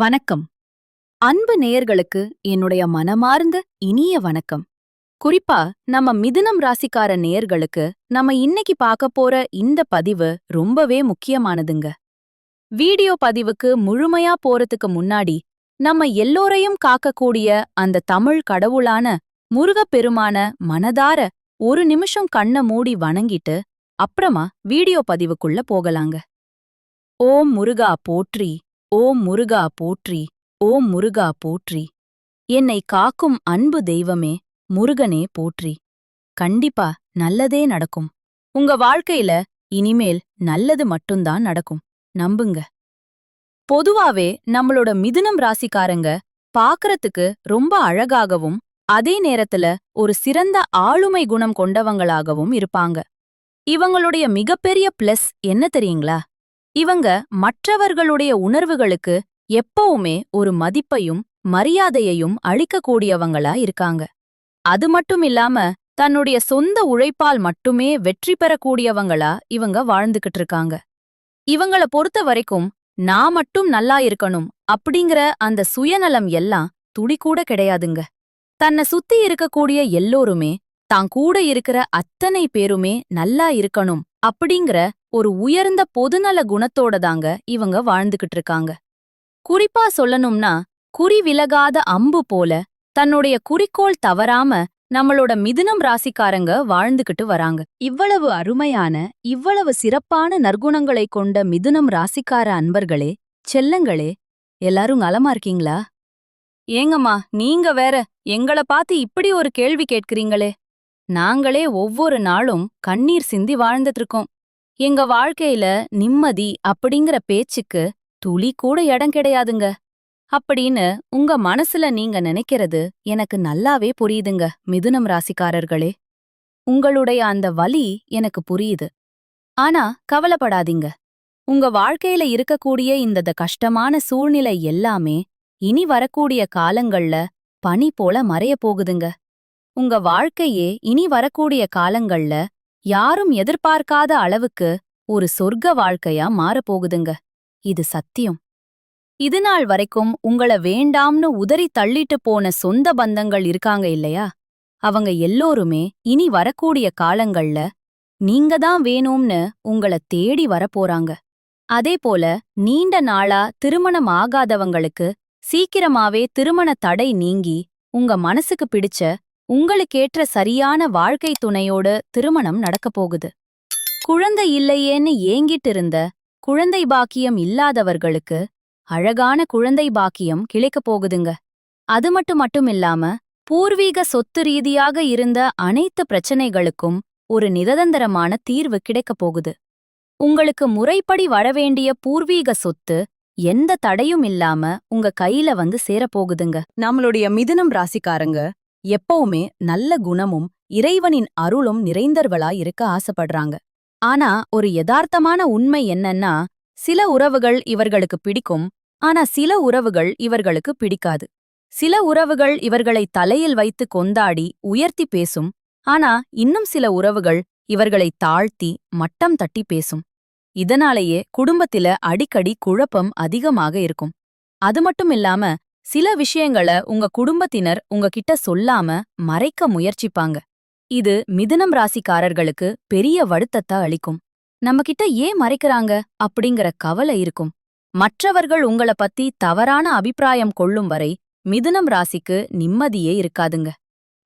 வணக்கம். அன்பு நேயர்களுக்கு என்னுடைய மனமார்ந்த இனிய வணக்கம். குறிப்பா நம்ம மிதுனம் ராசிக்கார நேயர்களுக்கு நம்ம இன்னைக்கு பார்க்க போற இந்த பதிவு ரொம்பவே முக்கியமானதுங்க. வீடியோ பதிவுக்கு முழுமையா போறதுக்கு முன்னாடி நம்ம எல்லோரையும் காக்கக்கூடிய அந்த தமிழ் கடவுளான முருகப்பெருமான மனதார ஒரு நிமிஷம் கண்ண மூடி வணங்கிட்டு அப்புறமா வீடியோ பதிவுக்குள்ள போகலாங்க. ஓம் முருகா போற்றி. ஓம் முருகா போற்றி ஓம் முருகா போற்றி. என்னை காக்கும் அன்பு தெய்வமே முருகனே போற்றி. கண்டிப்பா நல்லதே நடக்கும். உங்க வாழ்க்கையில இனிமேல் நல்லது மட்டும்தான் நடக்கும். நம்புங்க. பொதுவாவே நம்மளோட மிதுனம் ராசிக்காரங்க பாக்கறதுக்கு ரொம்ப அழகாகவும் அதே நேரத்துல ஒரு சிறந்த ஆளுமை குணம் கொண்டவங்களாகவும் இருப்பாங்க. இவங்களுடைய மிகப்பெரிய பிளஸ் என்ன தெரியுங்களா? இவங்க மற்றவர்களுடைய உணர்வுகளுக்கு எப்பவுமே ஒரு மதிப்பையும் மரியாதையையும் அளிக்கக்கூடியவங்களா இருக்காங்க. அது மட்டும் இல்லாம தன்னுடைய சொந்த உழைப்பால் மட்டுமே வெற்றி பெறக்கூடியவங்களா இவங்க வாழ்ந்துகிட்டு இருக்காங்க. இவங்கள பொறுத்த வரைக்கும் நான் மட்டும் நல்லா இருக்கணும் அப்படிங்கிற அந்த சுயநலம் எல்லாம் துடிக்கூட கிடையாதுங்க. தன்னை சுத்தி இருக்கக்கூடிய எல்லோருமே தான் கூட இருக்கிற அத்தனை பேருமே நல்லா இருக்கணும் அப்படிங்கிற ஒரு உயர்ந்த பொதுநல குணத்தோட தாங்க இவங்க வாழ்ந்துகிட்டு இருக்காங்க குறிப்பா சொல்லணும்னா குறி விலகாத அம்பு போல தன்னுடைய குறிக்கோள் தவறாம நம்மளோட மிதுனம் ராசிக்காரங்க வாழ்ந்துகிட்டு வராங்க. இவ்வளவு அருமையான இவ்வளவு சிறப்பான நற்குணங்களை கொண்ட மிதுனம் ராசிக்கார அன்பர்களே செல்லங்களே எல்லாரும் நலமா இருக்கீங்களா? ஏங்கம்மா நீங்க வேற எங்கள பார்த்து இப்படி ஒரு கேள்வி கேட்கிறீங்களே. நாங்களே ஒவ்வொரு நாளும் கண்ணீர் சிந்தி வாழ்ந்துட்டு இருக்கோம் எங்க வாழ்க்கையில நிம்மதி அப்படிங்கிற பேச்சுக்கு துளி கூட இடம் கிடையாதுங்க. அப்படின்னு உங்க மனசுல நீங்க நினைக்கிறது எனக்கு நல்லாவே புரியுதுங்க மிதுனம் ராசிக்காரர்களே. உங்களுடைய அந்த வலி எனக்கு புரியுது. ஆனா கவலைப்படாதீங்க. உங்க வாழ்க்கையில இருக்கக்கூடிய இந்த கஷ்டமான சூழ்நிலை எல்லாமே இனி வரக்கூடிய காலங்கள்ல பனி போல மறையப் போகுதுங்க. உங்க வாழ்க்கையே இனி வரக்கூடிய காலங்கள்ல யாரும் எதிர்பார்க்காத அளவுக்கு ஒரு சொர்க்க வாழ்க்கையா மாறப்போகுதுங்க. இது சத்தியம். இதுநாள் வரைக்கும் உங்கள வேண்டாம்னு உதறி தள்ளிட்டு போன சொந்த பந்தங்கள் இருக்காங்க இல்லையா? அவங்க எல்லோருமே இனி வரக்கூடிய காலங்கள்ல நீங்க தான் வேணும்னு உங்கள தேடி வரப்போறாங்க. அதே போல நீண்ட நாளா திருமணம் ஆகாதவங்களுக்கு சீக்கிரமாவே திருமண தடை நீங்கி உங்க மனசுக்கு பிடிச்ச உங்களுக்கேற்ற சரியான வாழ்க்கை துணையோடு திருமணம் நடக்கப் போகுது. குழந்தை இல்லையேன்னு ஏங்கிட்டு இருந்த குழந்தை பாக்கியம் இல்லாதவர்களுக்கு அழகான குழந்தை பாக்கியம் கிளைக்கப் போகுதுங்க. அது மட்டும் மட்டும் இல்லாம பூர்வீக சொத்து ரீதியாக இருந்த அனைத்து பிரச்சனைகளுக்கும் ஒரு நிரந்தரமான தீர்வு கிடைக்கப் போகுது. உங்களுக்கு முறைப்படி வரவேண்டிய பூர்வீக சொத்து எந்த தடையும் இல்லாம உங்க கையில வந்து சேரப்போகுதுங்க நம்மளுடைய மிதுனம் ராசிக்காரங்க எப்பவுமே நல்ல குணமும் இறைவனின் அருளும் நிறைந்தவர்களா இருக்க ஆசைப்படுறாங்க. ஆனா ஒரு யதார்த்தமான உண்மை என்னன்னா சில உறவுகள் இவர்களுக்கு பிடிக்கும் ஆனா சில உறவுகள் இவர்களுக்கு பிடிக்காது. சில உறவுகள் இவர்களை தலையில் வைத்து கொந்தாடி உயர்த்தி பேசும் ஆனா இன்னும் சில உறவுகள் இவர்களை தாழ்த்தி மட்டம் தட்டி பேசும். இதனாலேயே குடும்பத்தில அடிக்கடி குழப்பம் அதிகமாக இருக்கும். அது மட்டும் இல்லாம சில விஷயங்கள உங்க குடும்பத்தினர் உங்ககிட்ட சொல்லாம மறைக்க முயற்சிப்பாங்க. இது மிதுனம் ராசிக்காரர்களுக்கு பெரிய வடுத்தத்தை அளிக்கும். நம்மகிட்ட ஏன் மறைக்கறாங்க? அப்படிங்கிற கவலை இருக்கும். மற்றவர்கள் உங்கள பத்தி தவறான அபிப்பிராயம் கொள்ளும் வரை மிதுனம் ராசிக்கு நிம்மதியே இருக்காதுங்க.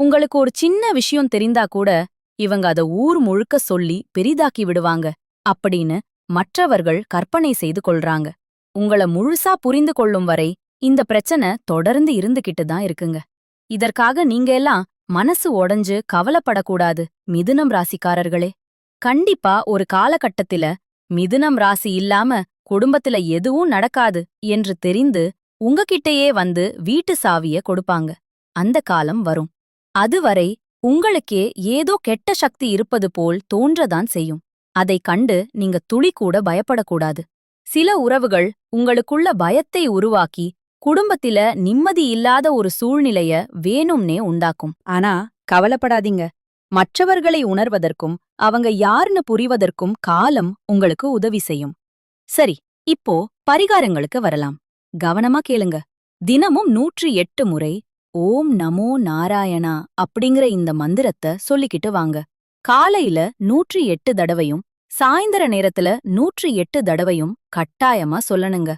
உங்களுக்கு ஒரு சின்ன விஷயம் தெரிந்தா கூட இவங்க அத ஊர் முழுக்க சொல்லி பெரிதாக்கி விடுவாங்க அப்படின்னு மற்றவர்கள் கற்பனை செய்து கொள்றாங்க. உங்கள முழுசா புரிந்து கொள்ளும் வரை இந்த பிரச்சனை தொடர்ந்து இருந்துகிட்டு தான் இருக்குங்க. இதற்காக நீங்க எல்லாம் மனசு உடஞ்சு கவலைப்படக்கூடாது மிதுனம் ராசிக்காரர்களே. கண்டிப்பா ஒரு காலகட்டத்தில மிதுனம் ராசி இல்லாம குடும்பத்துல எதுவும் நடக்காது என்று தெரிந்து உங்ககிட்டயே வந்து வீட்டு சாவிய கொடுப்பாங்க. அந்த காலம் வரும். அதுவரை உங்களுக்கே ஏதோ கெட்ட சக்தி இருப்பது போல் தோன்றதான் செய்யும். அதை கண்டு நீங்க துளி கூட பயப்படக்கூடாது. சில உறவுகள் உங்களுக்குள்ள பயத்தை உருவாக்கி குடும்பத்தில நிம்மதி இல்லாத ஒரு சூழ்நிலைய வேணும்னே உண்டாக்கும். ஆனா கவலைப்படாதீங்க. மற்றவர்களை உணர்வதற்கும் அவங்க யாருன்னு புரிவதற்கும் காலம் உங்களுக்கு உதவி செய்யும். சரி இப்போ பரிகாரங்களுக்கு வரலாம். கவனமா கேளுங்க. தினமும் நூற்றி எட்டு முறை ஓம் நமோ நாராயணா அப்படிங்கிற இந்த மந்திரத்தை சொல்லிக்கிட்டு வாங்க. காலையில நூற்றி எட்டு தடவையும் சாயந்தர நேரத்துல நூற்றி எட்டு தடவையும் கட்டாயமா சொல்லணுங்க.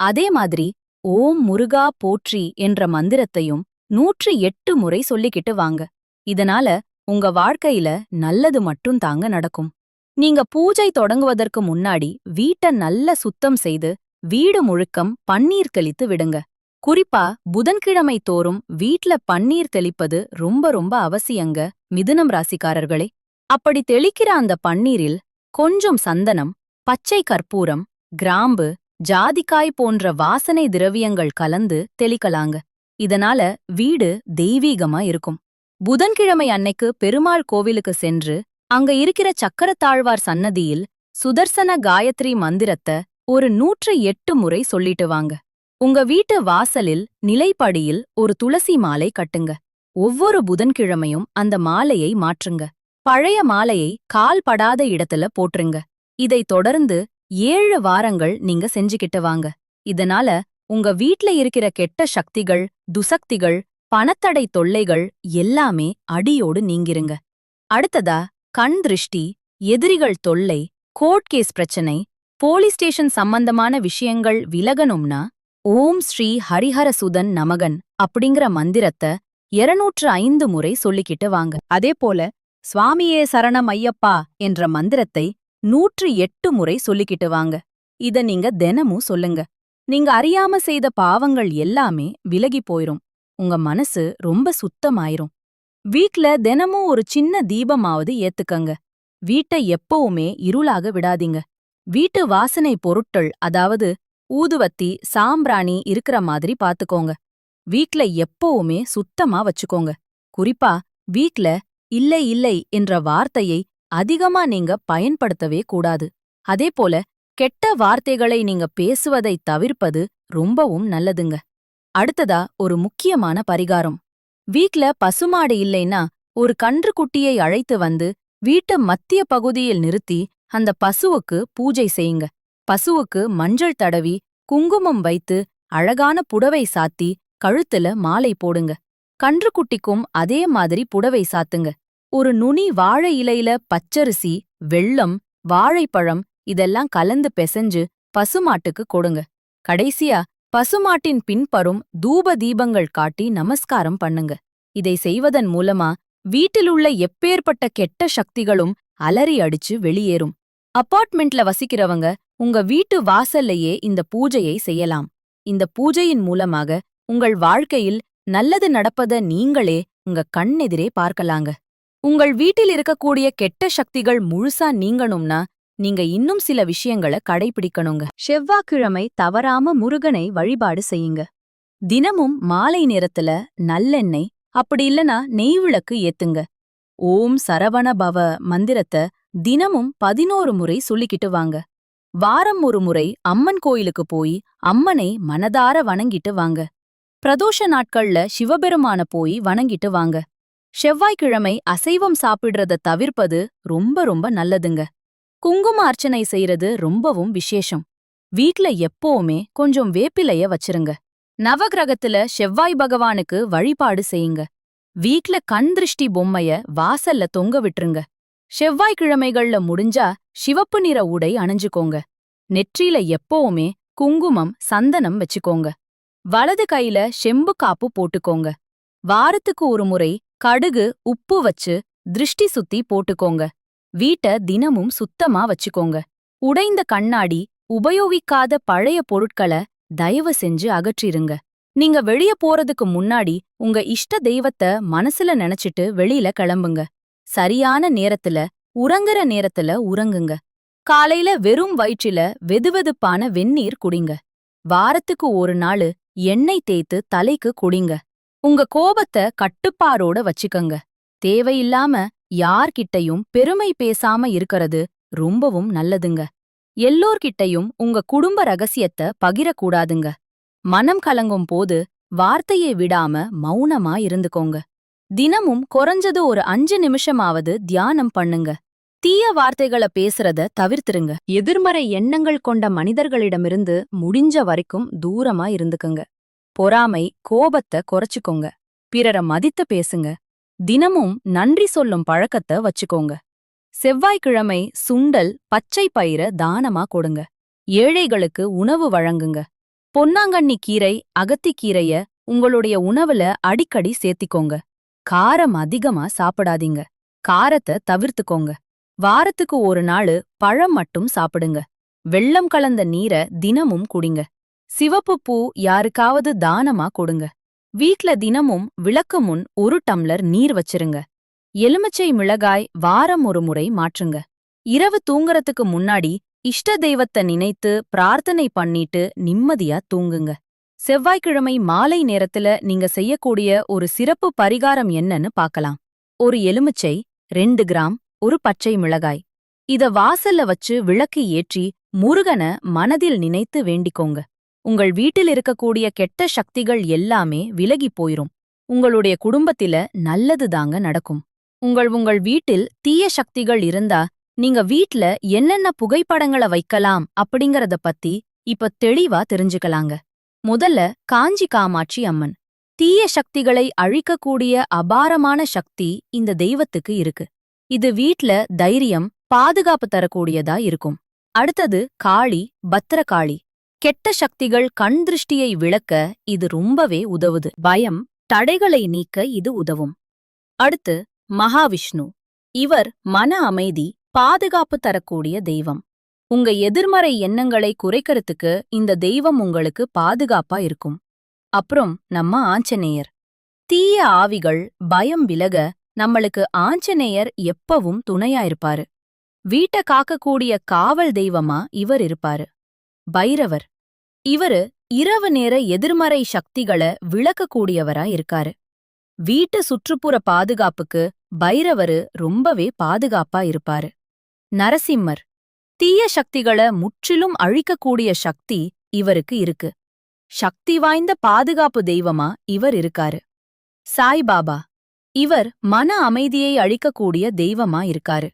அதே மாதிரி ஓம் முருகா போற்றி என்ற மந்திரத்தையும் நூற்றி எட்டு முறை சொல்லிக்கிட்டு வாங்க. இதனால உங்க வாழ்க்கையில நல்லது மட்டும் தாங்க நடக்கும். நீங்க பூஜை தொடங்குவதற்கு முன்னாடி வீட்ட நல்ல சுத்தம் செய்து வீடு முழுக்கம் பன்னீர் தெளித்து விடுங்க. குறிப்பா புதன்கிழமை தோறும் வீட்ல பன்னீர் தெளிப்பது ரொம்ப ரொம்ப அவசியங்க மிதுனம் ராசிக்காரர்களே. அப்படி தெளிக்கிற அந்த பன்னீரில் கொஞ்சம் சந்தனம் பச்சை கற்பூரம் கிராம்பு ஜாதிக்காய் போன்ற வாசனை திரவியங்கள் கலந்து தெளிக்கலாங்க. இதனால வீடு தெய்வீகமா இருக்கும். புதன்கிழமை அன்னைக்கு பெருமாள் கோவிலுக்கு சென்று அங்க இருக்கிற சக்கரத்தாழ்வார் சன்னதியில் சுதர்சன காயத்ரி மந்திரத்தை ஒரு நூற்று எட்டு முறை சொல்லிட்டு வாங்க. உங்க வீட்டு வாசலில் நிலைப்படியில் ஒரு துளசி மாலை கட்டுங்க. ஒவ்வொரு புதன்கிழமையும் அந்த மாலையை மாற்றுங்க. பழைய மாலையை கால் படாத இடத்துல போட்டுருங்க இதை தொடர்ந்து ஏழு வாரங்கள் நீங்க செஞ்சுக்கிட்டு வாங்க. இதனால உங்க வீட்ல இருக்கிற கெட்ட சக்திகள் துசக்திகள் பணத்தடை தொல்லைகள் எல்லாமே அடியோடு நீங்கிருங்க. அடுத்ததா கண் திருஷ்டி எதிரிகள் தொல்லை கோர்ட் கேஸ் பிரச்சனை போலீஸ் ஸ்டேஷன் சம்பந்தமான விஷயங்கள் விலகணும்னா ஓம் ஸ்ரீ ஹரிஹரசுதன் நமகன் அப்படிங்கிற மந்திரத்தை இருநூற்று ஐந்து முறை சொல்லிக்கிட்டு வாங்க. அதே போல சுவாமியே சரணம் ஐயப்பா என்ற மந்திரத்தை நூற்று எட்டு முறை சொல்லிக்கிட்டு வாங்க. இத நீங்க தினமும் சொல்லுங்க. நீங்க அறியாம செய்த பாவங்கள் எல்லாமே விலகி போயிரும். உங்க மனசு ரொம்ப சுத்தமாயிரும். வீட்ல தினமும் ஒரு சின்ன தீபமாவது ஏத்துக்கங்க. வீட்டை எப்பவுமே இருளாக விடாதீங்க. வீட்டு வாசனை பொருட்கள் அதாவது ஊதுவத்தி சாம்பிராணி இருக்கிற மாதிரி பாத்துக்கோங்க. வீட்ல எப்பவுமே சுத்தமா வச்சுக்கோங்க. குறிப்பா வீட்ல இல்லை இல்லை என்ற வார்த்தையை அதிகமா நீங்க பயன்படுத்தவே கூடாது. அதே போல கெட்ட வார்த்தைகளை நீங்க பேசுவதை தவிர்ப்பது ரொம்பவும் நல்லதுங்க. அடுத்ததா ஒரு முக்கியமான பரிகாரம். வீட்ல பசுமாடு இல்லைன்னா ஒரு கன்றுக்குட்டியை அழைத்து வந்து வீட்டு மத்திய பகுதியில் நிறுத்தி அந்த பசுவுக்கு பூஜை செய்யுங்க. பசுவுக்கு மஞ்சள் தடவி குங்குமம் வைத்து அழகான புடவை சாத்தி கழுத்துல மாலை போடுங்க. கன்றுக்குட்டிக்கும் அதே மாதிரி புடவை சாத்துங்க. ஒரு நுனி வாழை இலையில பச்சரிசி வெள்ளம் வாழைப்பழம் இதெல்லாம் கலந்து பெசஞ்சு பசுமாட்டுக்கு கொடுங்க. கடைசியா பசுமாட்டின் பின்பரும் தூப தீபங்கள் காட்டி நமஸ்காரம் பண்ணுங்க. இதை செய்வதன் மூலமா வீட்டிலுள்ள எப்பேற்பட்ட கெட்ட சக்திகளும் அலறி அடிச்சு வெளியேறும். அப்பார்ட்மெண்ட்ல வசிக்கிறவங்க உங்க வீட்டு வாசல்லையே இந்த பூஜையை செய்யலாம். இந்த பூஜையின் மூலமாக உங்கள் வாழ்க்கையில் நல்லது நடப்பத நீங்களே உங்க கண்ணெதிரே பார்க்கலாங்க. உங்கள் வீட்டில் இருக்கக்கூடிய கெட்ட சக்திகள் முழுசா நீங்கணும்னா நீங்க இன்னும் சில விஷயங்களை கடைபிடிக்கணுங்க செவ்வாய்க்கிழமை தவறாம முருகனை வழிபாடு செய்யுங்க. தினமும் மாலை நேரத்துல நல்லெண்ணெய் அப்படி இல்லனா நெய் விளக்கு ஏத்துங்க. ஓம் சரவண பவ மந்திரத்தை தினமும் பதினோரு முறை சொல்லிக்கிட்டு வாங்க. வாரம் ஒரு முறை அம்மன் கோயிலுக்கு போய் அம்மனை மனதார வணங்கிட்டு வாங்க. பிரதோஷ நாட்கள்ல சிவபெருமான போய் வணங்கிட்டு வாங்க. செவ்வாய்க்கிழமை அசைவம் சாப்பிடுறத தவிர்ப்பது ரொம்ப ரொம்ப நல்லதுங்க. குங்கும அர்ச்சனை செய்யறது ரொம்பவும் விசேஷம். வீட்ல எப்பவுமே கொஞ்சம் வேப்பிலைய வச்சிருங்க. நவகிரகத்துல செவ்வாய் பகவானுக்கு வழிபாடு செய்யுங்க. வீட்ல கண் திருஷ்டி பொம்மைய வாசல்ல தொங்க விட்டுருங்க. செவ்வாய்க்கிழமைகள்ல முடிஞ்சா சிவப்பு நிற உடை அணிஞ்சுக்கோங்க. நெற்றியில எப்பவுமே குங்குமம் சந்தனம் வச்சுக்கோங்க. வலது கையில செம்பு காப்பு போட்டுக்கோங்க. வாரத்துக்கு ஒரு முறை கடுகு உப்பு வச்சு திருஷ்டி சுத்தி போட்டுக்கோங்க. வீட்ட தினமும் சுத்தமா வச்சுக்கோங்க. உடைந்த கண்ணாடி உபயோகிக்காத பழைய பொருட்கள தயவு செஞ்சு அகற்றிருங்க. நீங்க வெளிய போறதுக்கு முன்னாடி உங்க இஷ்ட தெய்வத்த மனசுல நினைச்சிட்டு வெளியில கிளம்புங்க. சரியான நேரத்துல உறங்குற நேரத்துல உறங்குங்க. காலையில வெறும் வயிற்றில வெதுவெதுப்பான வெந்நீர் குடிங்க. வாரத்துக்கு ஒரு நாளு எண்ணெய் தேய்த்து தலைக்கு குடிங்க. உங்க கோபத்த கட்டுப்பாரோட வச்சுக்கங்க. தேவையில்லாம யார்கிட்டயும் பெருமை பேசாம இருக்கறது ரொம்பவும் நல்லதுங்க. எல்லோர்கிட்டயும் உங்க குடும்ப ரகசியத்த பகிரக்கூடாதுங்க. மனம் கலங்கும் போது வார்த்தையை விடாம மௌனமா இருந்துக்கோங்க. தினமும் குறைஞ்சது ஒரு அஞ்சு நிமிஷமாவது தியானம் பண்ணுங்க. தீய வார்த்தைகள பேசுறத தவிர்த்திருங்க. எதிர்மறை எண்ணங்கள் கொண்ட மனிதர்களிடமிருந்து முடிஞ்ச வரைக்கும் தூரமா இருந்துக்குங்க. பொறாமை கோபத்தை குறைச்சுக்கோங்க. பிறர மதித்து பேசுங்க. தினமும் நன்றி சொல்லும் பழக்கத்தை வச்சுக்கோங்க. செவ்வாய்க்கிழமை சுண்டல் பச்சை பயிர தானமா கொடுங்க. ஏழைகளுக்கு உணவு வழங்குங்க. பொன்னாங்கண்ணி கீரை அகத்திக்கீரைய உங்களுடைய உணவுல அடிக்கடி சேர்த்திக்கோங்க. காரம் அதிகமா சாப்பிடாதீங்க. காரத்தை தவிர்த்துக்கோங்க. வாரத்துக்கு ஒரு நாளு பழம் மட்டும் சாப்பிடுங்க. வெள்ளம் கலந்த நீரை தினமும் குடிங்க. சிவப்பு பூ யாருக்காவது தானமா கொடுங்க. வீட்ல தினமும் விளக்கு முன் ஒரு டம்ளர் நீர் வச்சிருங்க. எலுமிச்சை மிளகாய் வாரம் ஒரு முறை மாற்றுங்க. இரவு தூங்கறதுக்கு முன்னாடி இஷ்ட தெய்வத்தை நினைத்து பிரார்த்தனை பண்ணிட்டு நிம்மதியா தூங்குங்க. செவ்வாய்க்கிழமை மாலை நேரத்துல நீங்க செய்யக்கூடிய ஒரு சிறப்பு பரிகாரம் என்னன்னு பார்க்கலாம். ஒரு எலுமிச்சை ரெண்டு கிராம் ஒரு பச்சை மிளகாய். இத வாசல்ல வச்சு விளக்கு ஏற்றி முருகன மனதில் நினைத்து வேண்டிக்கோங்க. உங்கள் வீட்டில் இருக்கக்கூடிய கெட்ட சக்திகள் எல்லாமே விலகி போயிரும். உங்களுடைய குடும்பத்தில நல்லது தாங்க நடக்கும். உங்கள் உங்கள் வீட்டில் தீய சக்திகள் இருந்தா நீங்க வீட்ல என்னென்ன புகைப்படங்கள வைக்கலாம் அப்படிங்கறத பத்தி இப்ப தெளிவா தெரிஞ்சுக்கலாங்க. முதல்ல காஞ்சி காமாட்சி அம்மன். தீய சக்திகளை அழிக்கக்கூடிய அபாரமான சக்தி இந்த தெய்வத்துக்கு இருக்கு. இது வீட்ல தைரியம் பாதுகாப்பு தரக்கூடியதா இருக்கும். அடுத்தது காளி பத்திரகாளி. கெட்ட சக்திகள் கண் திருஷ்டியை விளக்க இது ரொம்பவே உதவுது. பயம் தடைகளை நீக்க இது உதவும். அடுத்து மகாவிஷ்ணு. இவர் மன அமைதி பாதுகாப்பு தரக்கூடிய தெய்வம். உங்க எதிர்மறை எண்ணங்களை குறைக்கறதுக்கு இந்த தெய்வம் உங்களுக்கு பாதுகாப்பா இருக்கும். அப்புறம் நம்ம ஆஞ்சநேயர். தீய ஆவிகள் பயம் விலக நம்மளுக்கு ஆஞ்சநேயர் எப்பவும் துணையா இருப்பாரு. வீட்ட காக்கக்கூடிய காவல் தெய்வமா இவர் இருப்பாரு. பைரவர். இவரு இரவு நேர எதிர்மறை சக்திகளை விளக்கக்கூடியவரா இருக்காரு வீட்டு சுற்றுப்புற பாதுகாப்புக்கு பைரவரு ரொம்பவே பாதுகாப்பா இருப்பாரு. நரசிம்மர் தீய சக்திகளை முற்றிலும் அழிக்கக்கூடிய சக்தி இவருக்கு இருக்கு. சக்தி வாய்ந்த பாதுகாப்பு தெய்வமா இவர் இருக்காரு. சாய்பாபா இவர் மன அமைதியை அழிக்கக்கூடிய தெய்வமா இருக்காரு.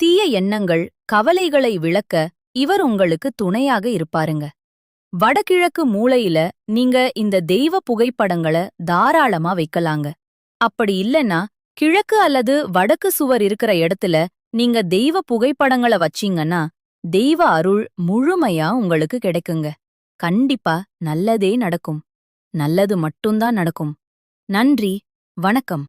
தீய எண்ணங்கள் கவலைகளை விளக்க இவர் உங்களுக்கு துணையாக இருப்பாருங்க. வடகிழக்கு மூலையில நீங்க இந்த தெய்வ புகைப்படங்கள தாராளமா வைக்கலாங்க. அப்படி இல்லனா கிழக்கு அல்லது வடக்கு சுவர் இருக்கிற இடத்துல நீங்க தெய்வ புகைப்படங்கள வச்சீங்கன்னா தெய்வ அருள் முழுமையா உங்களுக்கு கிடைக்குங்க. கண்டிப்பா நல்லதே நடக்கும். நல்லது மட்டும்தான் நடக்கும். நன்றி. வணக்கம்.